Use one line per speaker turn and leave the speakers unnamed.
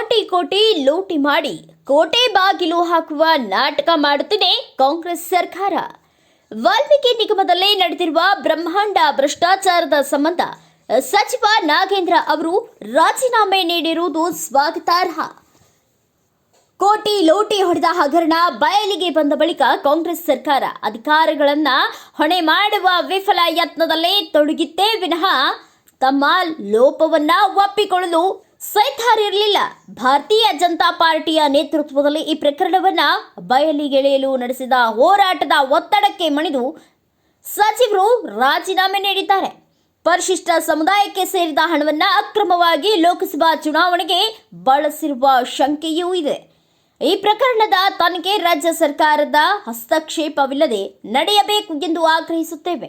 ಕೋಟಿ ಕೋಟಿ ಲೂಟಿ ಮಾಡಿ ಕೋಟೆ ಬಾಗಿಲು ಹಾಕುವ ನಾಟಕ ಮಾಡುತ್ತಿದೆ ಕಾಂಗ್ರೆಸ್ ಸರ್ಕಾರ. ವಾಲ್ಮೀಕಿ ನಿಗಮದಲ್ಲಿ ನಡೆದಿರುವ ಬ್ರಹ್ಮಾಂಡ ಭ್ರಷ್ಟಾಚಾರದ ಸಂಬಂಧ ಸಚಿವ ನಾಗೇಂದ್ರ ಅವರು ರಾಜೀನಾಮೆ ನೀಡಿರುವುದು ಸ್ವಾಗತಾರ್ಹ. ಕೋಟಿ ಲೋಟಿ ಹೊಡೆದ ಹಗರಣ ಬಯಲಿಗೆ ಬಂದ ಬಳಿಕ ಕಾಂಗ್ರೆಸ್ ಸರ್ಕಾರ ಅಧಿಕಾರಗಳನ್ನ ಹೊಣೆ ಮಾಡುವ ವಿಫಲ ಯತ್ನದಲ್ಲೇ ತೊಡಗಿತ್ತೇ ವಿನಃ ತಮ್ಮ ಲೋಪವನ್ನ ಒಪ್ಪಿಕೊಳ್ಳಲು ಸೈತಾರಿರಲಿಲ್ಲ ಭಾರತೀಯ ಜನತಾ ಪಾರ್ಟಿಯ ನೇತೃತ್ವದಲ್ಲಿ ಈ ಪ್ರಕರಣವನ್ನ ಬಯಲಿಗೆಳೆಯಲು ನಡೆಸಿದ ಹೋರಾಟದ ಒತ್ತಡಕ್ಕೆ ಮಣಿದು ಸಚಿವರು ರಾಜೀನಾಮೆ ನೀಡಿದ್ದಾರೆ. ಪರಿಶಿಷ್ಟ ಸಮುದಾಯಕ್ಕೆ ಸೇರಿದ ಹಣವನ್ನ ಅಕ್ರಮವಾಗಿ ಲೋಕಸಭಾ ಚುನಾವಣೆಗೆ ಬಳಸಿರುವ ಶಂಕೆಯೂ ಇದೆ. ಈ ಪ್ರಕರಣದ ತನಿಖೆ ರಾಜ್ಯ ಸರ್ಕಾರದ ಹಸ್ತಕ್ಷೇಪವಿಲ್ಲದೆ ನಡೆಯಬೇಕು ಎಂದು ಆಗ್ರಹಿಸುತ್ತೇವೆ.